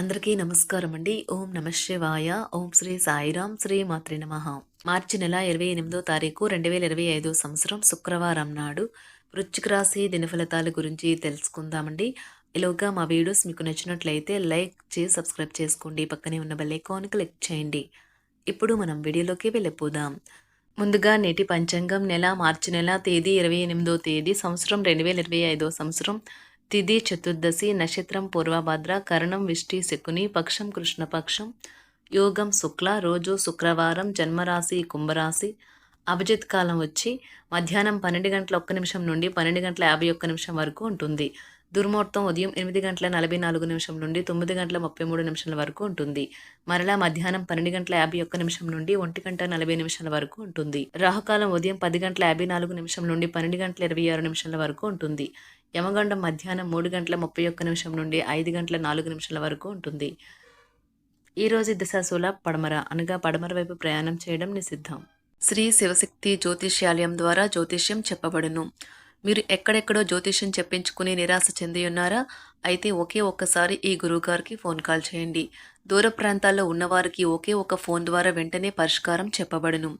అందరికీ నమస్కారం అండి ఓం నమ శివాయ. ఓం శ్రీ సాయిరాం శ్రీ మాత్రి నమ. మార్చి నెల ఇరవై ఎనిమిదో తారీఖు రెండు వేల ఇరవై ఐదో సంవత్సరం శుక్రవారం నాడు వృచ్చిక రాశి దినఫలితాల గురించి తెలుసుకుందామండి. ఇలాగా మా వీడియోస్ మీకు నచ్చినట్లయితే లైక్ చేసి సబ్స్క్రైబ్ చేసుకోండి. పక్కనే ఉన్న బెల్లైకాన్ క్లిక్ చేయండి. ఇప్పుడు మనం వీడియోలోకి వెళ్ళిపోదాం. ముందుగా నేటి పంచాంగం నెల మార్చి నెల తేదీ ఇరవై ఎనిమిదో తేదీ సంవత్సరం రెండు వేల ఇరవై ఐదో సంవత్సరం. తిథి చతుర్దశి నక్షత్రం పూర్వభద్ర కరణం విష్టి శకుని పక్షం కృష్ణపక్షం యోగం శుక్ల రోజు శుక్రవారం జన్మరాశి కుంభరాశి. అభిజిత్ కాలం వచ్చి మధ్యాహ్నం పన్నెండు గంటల ఒక్క నిమిషం నుండి పన్నెండు గంటల యాభై ఒక్క నిమిషం వరకు ఉంటుంది. దుర్ముహూర్తం ఉదయం ఎనిమిది గంటల నలభై నాలుగు నిమిషం నుండి తొమ్మిది గంటల ముప్పై మూడు నిమిషాల వరకు ఉంటుంది. మరలా మధ్యాహ్నం పన్నెండు గంటల యాభై ఒక్క నిమిషం నుండి ఒంటి గంట నలభై నిమిషాల వరకు ఉంటుంది. రాహుకాలం ఉదయం పది గంటల యాభై నాలుగు నిమిషం నుండి పన్నెండు గంటల ఇరవై ఆరు నిమిషాల వరకు ఉంటుంది. యమగండం మధ్యాహ్నం మూడు గంటల ముప్పై ఒక్క నిమిషం నుండి ఐదు గంటల నాలుగు నిమిషాల వరకు ఉంటుంది. ఈరోజు రోజు దిశాశూల పడమర అనగా పడమర వైపు ప్రయాణం చేయడం నిషిద్ధం. శ్రీ శివశక్తి జ్యోతిష్యాలయం ద్వారా జ్యోతిష్యం చెప్పబడును. మీరు ఎక్కడెక్కడో జ్యోతిష్యం చెప్పించుకుని నిరాశ చెంది ఉన్నారా అయితే ఒకే ఒక్కసారి ఈ గురువుగారికి ఫోన్ కాల్ చేయండి. దూర ప్రాంతాల్లో ఉన్నవారికి ఒకే ఒక ఫోన్ ద్వారా వెంటనే పరిష్కారం చెప్పబడును.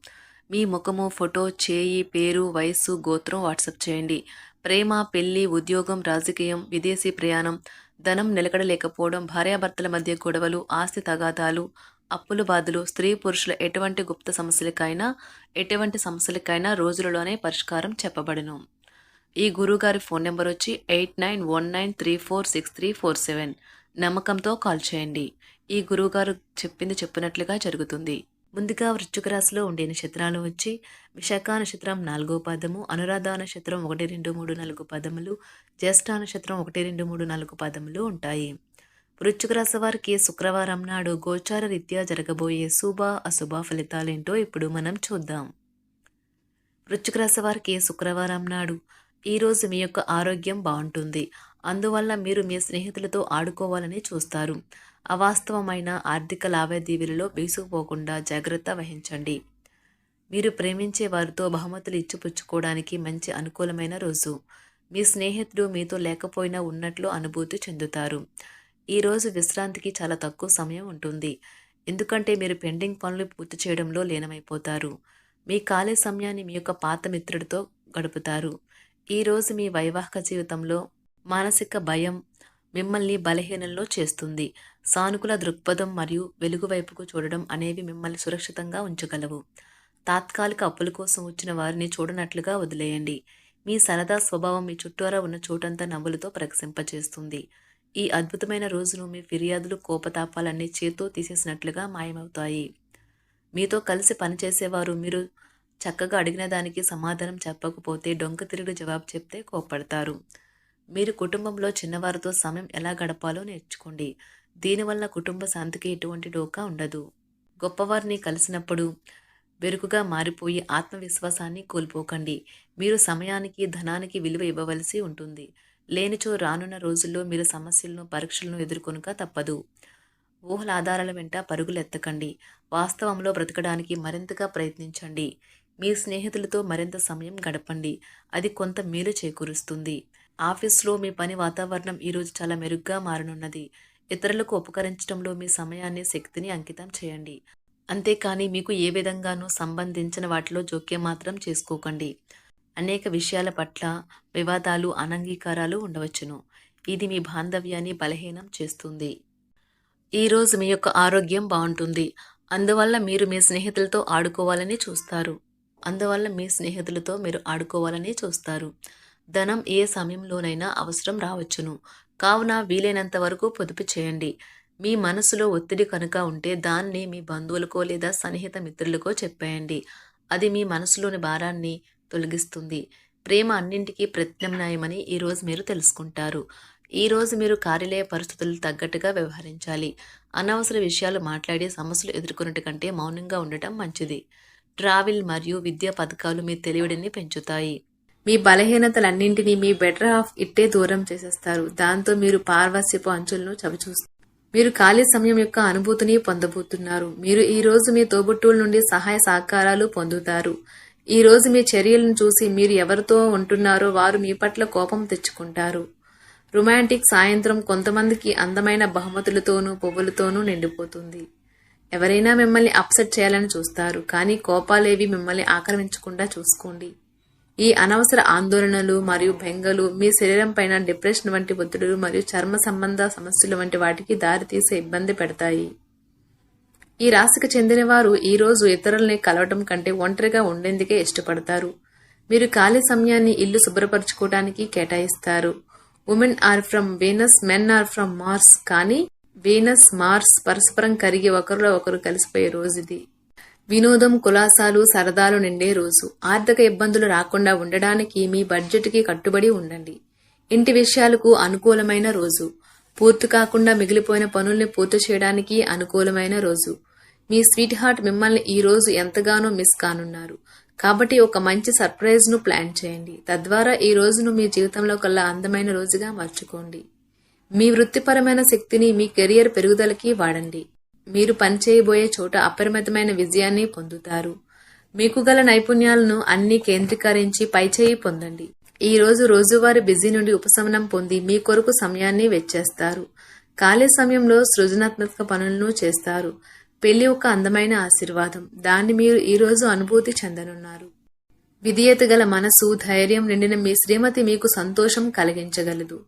మీ ముఖము ఫోటో చేయి పేరు వయస్సు గోత్రం వాట్సాప్ చేయండి. ప్రేమ పెళ్ళి ఉద్యోగం రాజకీయం విదేశీ ప్రయాణం ధనం నిలకడలేకపోవడం భార్యాభర్తల మధ్య గొడవలు ఆస్తి తగాదాలు అప్పుల బాధలు స్త్రీ పురుషుల ఎటువంటి గుప్త సమస్యలకైనా ఎటువంటి సమస్యలకైనా రోజులలోనే పరిష్కారం చెప్పబడును. ఈ గురువుగారి ఫోన్ నెంబర్ వచ్చి eight nine one nine three four six three four seven. నమ్మకంతో కాల్ చేయండి. ఈ గురువుగారు చెప్పింది చెప్పినట్లుగా జరుగుతుంది. ముందుగా వృశ్చిక రాశిలో ఉండే నక్షత్రాలు వచ్చి విశాఖ నక్షత్రం నాలుగో పదము అనురాధ నక్షత్రం ఒకటి రెండు మూడు నాలుగు పదములు జ్యేష్ఠ నక్షత్రం ఒకటి రెండు మూడు నాలుగు పదములు ఉంటాయి. వృశ్చిక రాశి వారికి శుక్రవారం నాడు గోచార రీత్యా జరగబోయే శుభ అశుభ ఫలితాలేంటో ఇప్పుడు మనం చూద్దాం. వృశ్చిక రాశి వారికి శుక్రవారం నాడు ఈరోజు మీ యొక్క ఆరోగ్యం బాగుంటుంది. అందువల్ల మీరు మీ స్నేహితులతో ఆడుకోవాలని చూస్తారు. అవాస్తవమైన ఆర్థిక లావాదేవీలలో బీసుకుపోకుండా జాగ్రత్త వహించండి. మీరు ప్రేమించే వారితో బహుమతులు ఇచ్చిపుచ్చుకోవడానికి మంచి అనుకూలమైన రోజు. మీ స్నేహితుడు మీతో లేకపోయినా ఉన్నట్లు అనుభూతి చెందుతారు. ఈరోజు విశ్రాంతికి చాలా తక్కువ సమయం ఉంటుంది. ఎందుకంటే మీరు పెండింగ్ పనులు పూర్తి చేయడంలో లీనమైపోతారు. మీ ఖాళీ సమయాన్ని మీ యొక్క పాత మిత్రుడితో గడుపుతారు. ఈరోజు మీ వైవాహిక జీవితంలో మానసిక భయం మిమ్మల్ని బలహీనంలో చేస్తుంది. సానుకూల దృక్పథం మరియు వెలుగు వైపుకు చూడడం అనేవి మిమ్మల్ని సురక్షితంగా ఉంచగలవు. తాత్కాలిక అప్పుల కోసం వచ్చిన వారిని చూడనట్లుగా వదిలేయండి. మీ సరదా స్వభావం మీ చుట్టూరా ఉన్న చోటంతా నవ్వులతో ప్రకసింపచేస్తుంది ఈ అద్భుతమైన రోజును మీ ఫిర్యాదులు కోపతాపాలన్నీ చేత్తో తీసేసినట్లుగా మాయమవుతాయి. మీతో కలిసి పనిచేసేవారు మీరు చక్కగా అడిగిన దానికి సమాధానం చెప్పకపోతే డొంక తిరిగి జవాబు చెప్తే కోపడతారు మీరు కుటుంబంలో చిన్నవారితో సమయం ఎలా గడపాలో నేర్చుకోండి. దీనివల్ల కుటుంబ శాంతికి ఎటువంటి డోకా ఉండదు. గొప్పవారిని కలిసినప్పుడు వెరుకుగా మారిపోయి ఆత్మవిశ్వాసాన్ని కోల్పోకండి. మీరు సమయానికి ధనానికి విలువ ఇవ్వవలసి ఉంటుంది. లేనిచో రానున్న రోజుల్లో మీరు సమస్యలను పరీక్షలను ఎదుర్కొనుక తప్పదు. ఊహల ఆధారాల వెంట పరుగులెత్తకండి. వాస్తవంలో బ్రతకడానికి మరింతగా ప్రయత్నించండి. మీ స్నేహితులతో మరింత సమయం గడపండి. అది కొంత మేలు చేకూరుస్తుంది. ఆఫీస్లో మీ పని వాతావరణం ఈరోజు చాలా మెరుగ్గా మారనున్నది. ఇతరులకు ఉపకరించడంలో మీ సమయాన్ని శక్తిని అంకితం చేయండి. అంతేకాని మీకు ఏ విధంగానూ సంబంధించిన వాటిలో జోక్యం మాత్రం చేసుకోకండి. అనేక విషయాల పట్ల వివాదాలు అనంగీకారాలు ఉండవచ్చును. ఇది మీ బాంధవ్యాన్ని బలహీనం చేస్తుంది. ఈరోజు మీ యొక్క ఆరోగ్యం బాగుంటుంది. అందువల్ల మీరు మీ స్నేహితులతో ఆడుకోవాలని చూస్తారు. అందువల్ల మీ స్నేహితులతో మీరు ఆడుకోవాలని చూస్తారు. ధనం ఏ సమయంలోనైనా అవసరం రావచ్చును. కావున వీలైనంత వరకు పొదుపు చేయండి. మీ మనసులో ఒత్తిడి కనుక ఉంటే దాన్ని మీ బంధువులకో లేదా సన్నిహిత మిత్రులకో చెప్పేయండి. అది మీ మనసులోని భారాన్ని తొలగిస్తుంది. ప్రేమ అన్నింటికీ ప్రత్యామ్నాయమని ఈరోజు మీరు తెలుసుకుంటారు. ఈరోజు మీరు కార్యాలయ పరిస్థితులు తగ్గట్టుగా వ్యవహరించాలి. అనవసర విషయాలు మాట్లాడి సమస్యలు ఎదుర్కొన్నట్టు కంటే మౌనంగా ఉండటం మంచిది. ట్రావెల్ మరియు విద్యా పథకాలు మీ తెలివిడిని పెంచుతాయి. మీ బలహీనతలన్నింటినీ మీ బెటర్ హాఫ్ ఇట్టే దూరం చేసేస్తారు. దాంతో మీరు పార్వస్యపు అంచులను చవిచూస్తారు. మీరు ఖాళీ సమయం యొక్క అనుభూతిని పొందబోతున్నారు. మీరు ఈ రోజు మీ తోబుట్టువుల నుండి సహాయ సహకారాలు పొందుతారు. ఈ రోజు మీ చర్యలను చూసి మీరు ఎవరితో ఉంటున్నారో వారు మీ పట్ల కోపం తెచ్చుకుంటారు. రొమాంటిక్ సాయంత్రం కొంతమందికి అందమైన బహుమతులతోనూ పువ్వులతోనూ నిండిపోతుంది. ఎవరైనా మిమ్మల్ని అప్సెట్ చేయాలని చూస్తారు. కానీ కోపాలేవి మిమ్మల్ని ఆక్రమించకుండా చూసుకోండి. ఈ అనవసర ఆందోళనలు మరియు బెంగలు మీ శరీరం పైన డిప్రెషన్ వంటి ఒత్తిడులు మరియు చర్మ సంబంధ సమస్యలు వంటి వాటికి దారితీసే ఇబ్బంది పెడతాయి. ఈ రాశికి చెందిన వారు ఈ రోజు ఇతరుల్ని కలవటం కంటే ఒంటరిగా ఉండేందుకే ఇష్టపడతారు. మీరు ఖాళీ సమయాన్ని ఇల్లు శుభ్రపరచుకోవడానికి కేటాయిస్తారు. Women are from Venus men are from Mars కానీ వీనస్ మార్స్ పరస్పరం కరిగి ఒకరిలో ఒకరు కలిసిపోయే రోజు ఇది వినోదం కులాసాలు సరదాలు నిండే రోజు. ఆర్థిక ఇబ్బందులు రాకుండా ఉండడానికి మీ బడ్జెట్కి కట్టుబడి ఉండండి. ఇంటి విషయాలకు అనుకూలమైన రోజు. పూర్తి కాకుండా మిగిలిపోయిన పనుల్ని పూర్తి చేయడానికి అనుకూలమైన రోజు. మీ స్వీట్ హార్ట్ మిమ్మల్ని ఈ రోజు ఎంతగానో మిస్ కానున్నారు. కాబట్టి ఒక మంచి సర్ప్రైజ్ను ప్లాన్ చేయండి. తద్వారా ఈ రోజును మీ జీవితంలో కల్లా అందమైన రోజుగా మార్చుకోండి. మీ వృత్తిపరమైన శక్తిని మీ కెరియర్ పెరుగుదలకి వాడండి. మీరు పనిచేయబోయే చోట అపరిమితమైన విజయాన్ని పొందుతారు. మీకు గల నైపుణ్యాలను అన్ని కేంద్రీకరించి పైచేయి పొందండి. ఈ రోజు రోజువారి బిజీ నుండి ఉపశమనం పొంది మీ కొరకు సమయాన్ని వెచ్చేస్తారు. ఖాళీ సమయంలో సృజనాత్మక పనులను చేస్తారు. పెళ్ళి ఒక అందమైన ఆశీర్వాదం. దాన్ని మీరు ఈ రోజు అనుభూతి చెందనున్నారు. విధేయత గల మనసు ధైర్యం నిండిన మీ శ్రీమతి మీకు సంతోషం కలిగించగలదు.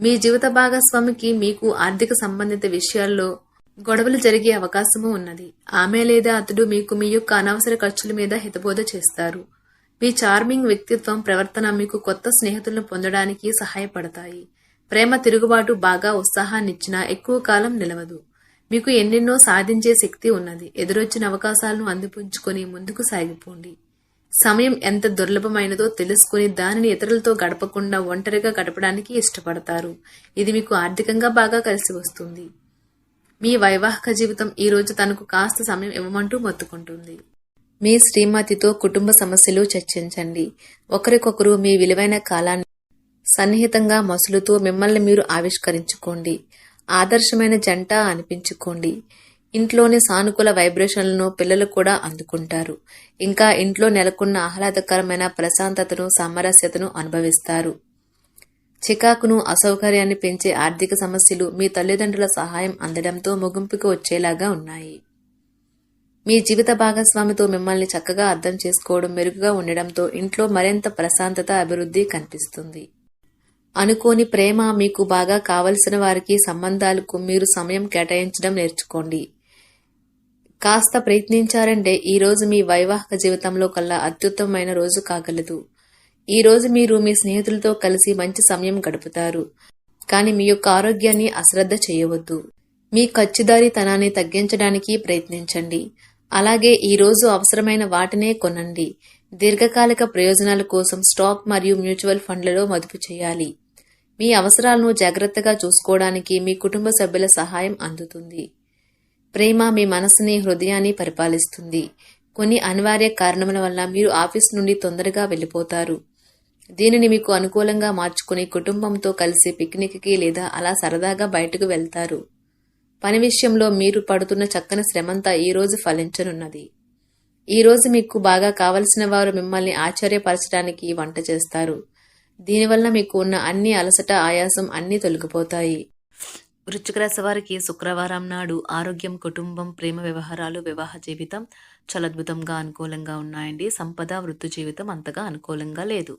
మీ జీవిత భాగస్వామికి మీకు ఆర్థిక సంబంధిత విషయాల్లో గొడవలు జరిగే అవకాశము ఉన్నది. ఆమె లేదా అతడు మీకు మీ యొక్క అనవసర ఖర్చుల మీద హితబోధ చేస్తారు. మీ చార్మింగ్ వ్యక్తిత్వం ప్రవర్తన మీకు కొత్త స్నేహితులను పొందడానికి సహాయపడతాయి. ప్రేమ తిరుగుబాటు బాగా ఉత్సాహాన్నిచ్చినా ఎక్కువ కాలం నిలవదు. మీకు ఎన్నెన్నో సాధించే శక్తి ఉన్నది. ఎదురొచ్చిన అవకాశాలను అందిపుంచుకొని ముందుకు సాగిపోండి. సమయం ఎంత దుర్లభమైనదో తెలుసుకుని దానిని ఇతరులతో గడపకుండా ఒంటరిగా గడపడానికి ఇష్టపడతారు. ఇది మీకు ఆర్థికంగా బాగా కలిసి వస్తుంది. మీ వైవాహిక జీవితం ఈరోజు తనకు కాస్త సమయం ఇవ్వమంటూ మొత్తుకుంటుంది. మీ శ్రీమతితో కుటుంబ సమస్యలు చర్చించండి. ఒకరికొకరు మీ విలువైన కాలాన్ని సన్నిహితంగా మసులుతూ మిమ్మల్ని మీరు ఆవిష్కరించుకోండి. ఆదర్శమైన జంట అనిపించుకోండి. ఇంట్లోని సానుకూల వైబ్రేషన్లను పిల్లలు కూడా అందుకుంటారు. ఇంకా ఇంట్లో నెలకొన్న ఆహ్లాదకరమైన ప్రశాంతతను సామరస్యతను అనుభవిస్తారు. చికాకును అసౌకర్యాన్ని పెంచే ఆర్థిక సమస్యలు మీ తల్లిదండ్రుల సహాయం అందడంతో ముగింపుకు వచ్చేలాగా ఉన్నాయి. మీ జీవిత భాగస్వామితో మిమ్మల్ని చక్కగా అర్థం చేసుకోవడం మెరుగుగా ఉండడంతో ఇంట్లో మరింత ప్రశాంతత అభివృద్ధి కనిపిస్తుంది. అనుకోని ప్రేమ మీకు బాగా కావలసిన వారికి సంబంధాలకు మీరు సమయం కేటాయించడం నేర్చుకోండి. కాస్త ప్రయత్నించారంటే ఈ రోజు మీ వైవాహిక జీవితంలో కల్లా అత్యుత్తమమైన రోజు కాగలదు. ఈ రోజు మీరు మీ స్నేహితులతో కలిసి మంచి సమయం గడుపుతారు. కానీ మీ యొక్క ఆరోగ్యాన్ని అశ్రద్ధ చేయవద్దు. మీ ఖర్చుదారీతనాన్ని తగ్గించడానికి ప్రయత్నించండి. అలాగే ఈరోజు అవసరమైన వాటినే కొనండి. దీర్ఘకాలిక ప్రయోజనాల కోసం స్టాక్ మరియు మ్యూచువల్ ఫండ్లలో మదుపు చేయాలి. మీ అవసరాలను జాగ్రత్తగా చూసుకోవడానికి మీ కుటుంబ సభ్యుల సహాయం అందుతుంది. ప్రేమ మీ మనసుని హృదయాన్ని పరిపాలిస్తుంది. కొన్ని అనివార్య కారణముల వల్ల మీరు ఆఫీస్ నుండి తొందరగా వెళ్ళిపోతారు. దీనిని మీకు అనుకూలంగా మార్చుకుని కుటుంబంతో కలిసి పిక్నిక్కి లేదా అలా సరదాగా బయటకు వెళ్తారు. పని విషయంలో మీరు పడుతున్న చక్కని శ్రమంతా ఈరోజు ఫలించనున్నది. ఈరోజు మీకు బాగా కావలసిన వారు మిమ్మల్ని ఆశ్చర్యపరచడానికి వంట చేస్తారు. దీనివల్ల మీకు ఉన్న అన్ని అలసట ఆయాసం అన్నీ తొలగిపోతాయి. వృశ్చిక రాశి వారికి శుక్రవారం నాడు ఆరోగ్యం కుటుంబం ప్రేమ వ్యవహారాలు వివాహ జీవితం చాలా అద్భుతంగా అనుకూలంగా ఉన్నాయండి. సంపద వృత్తి జీవితం అంతగా అనుకూలంగా లేదు.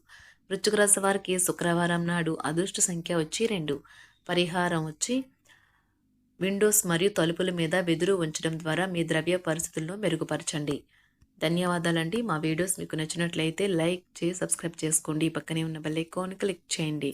వృశ్చిక రాశి వారికి శుక్రవారం నాడు అదృష్ట సంఖ్య వచ్చి రెండు. పరిహారం వచ్చి విండోస్ మరియు తలుపుల మీద వెదురు ఉంచడం ద్వారా మీ ద్రవ్య పరిస్థితులను మెరుగుపరచండి. ధన్యవాదాలండి. మా వీడియోస్ మీకు నచ్చినట్లయితే లైక్ చేసి సబ్స్క్రైబ్ చేసుకోండి. పక్కనే ఉన్న బెల్ ఐకాన్ క్లిక్ చేయండి.